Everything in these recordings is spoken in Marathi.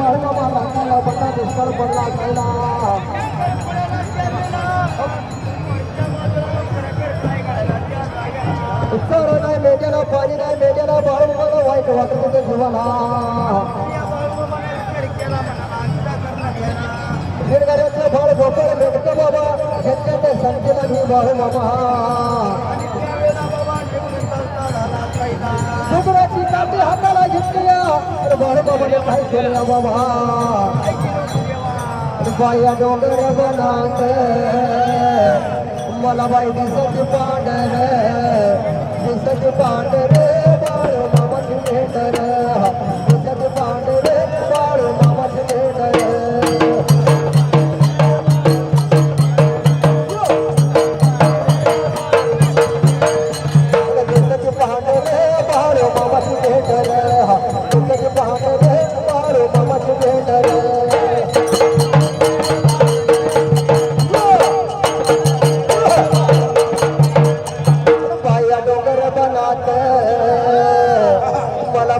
बाळूमामा लागायला बटा दुष्काळ पडला असायला उत्तर नाही मेट्याला पाणी नाही मेट्याला बाळूमाला वाईट वाटत होते जीवाला शेतकऱ्याचं फळ भोपळ भेटतं बाबा शेतकऱ्याच्या संख्येला मी बाळू बाबा बाया डोंगर बनात मला बाई दिसत पांढर दिसत पांढर बाळू मामाची भेटर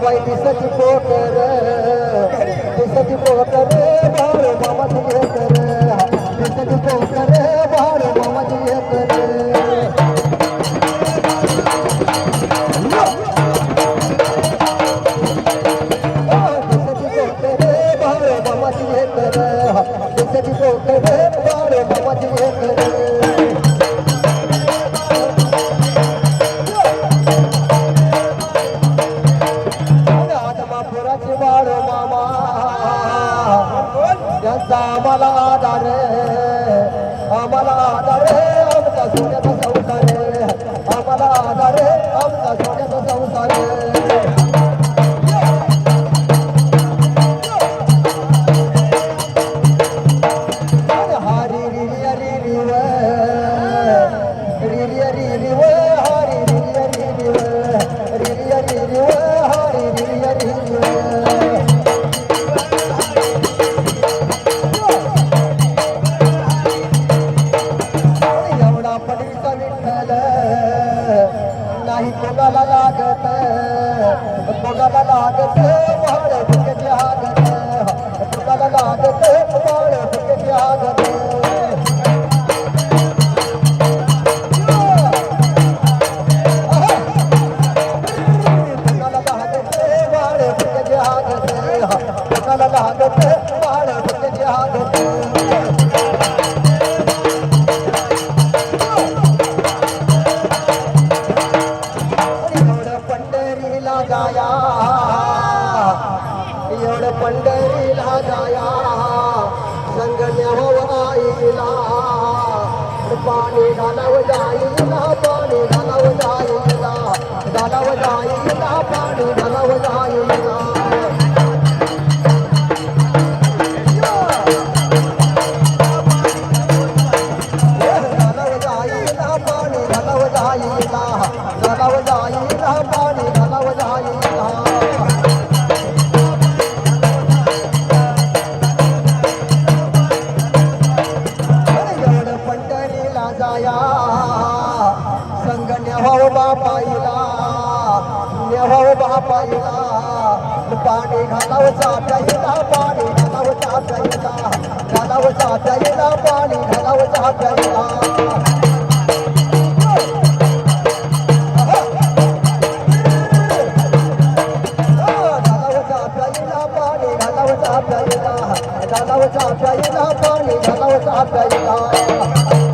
बाई दिसती पोटर रे. दिसती पोट आधार आम्हाला आधार आमचा सोन्याचा फुकटी पाणी घालाव जाईला पाणी घालाव जाईला घालाव जाईला पाणी घालाव जाईला संग नेभाव बापाईला नेभाव बापाईला पाणी घालाव चाप्याईला पाणी घालाव चाप्याईला घालाव चाप्याईला पाणी घालाव चाप्याईला घालावचा प्यायला पाणी घालावचा प्यायला घालावचा प्यायला पाणी घालावचा प्यायला एवढं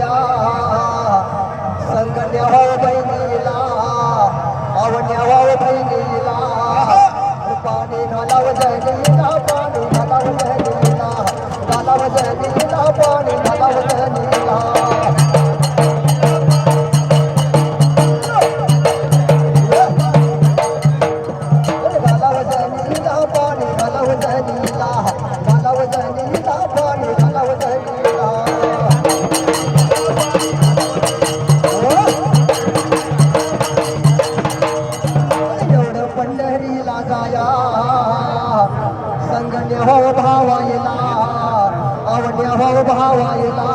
पंढरीला जाया संग बहिणीला अव न्यावाव बहिणीला. पाणी घालाव जयनीला पाणी घालाव घालाव भावायला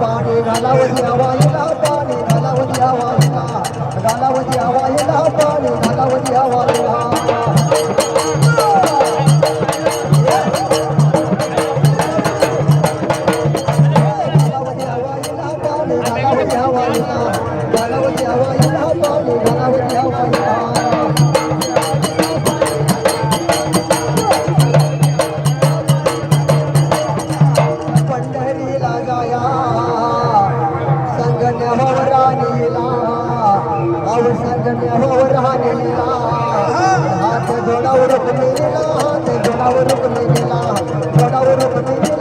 पाणी घालावं जेवायला पाणी घालावं घालावती हवाईला घालावती हवाईला पाणी घालावती हवाईला घालावती हवाईला जोडावर रुक्मिणीला हात गेला. रुक्मिणीला जोडावर रुक्मिणीला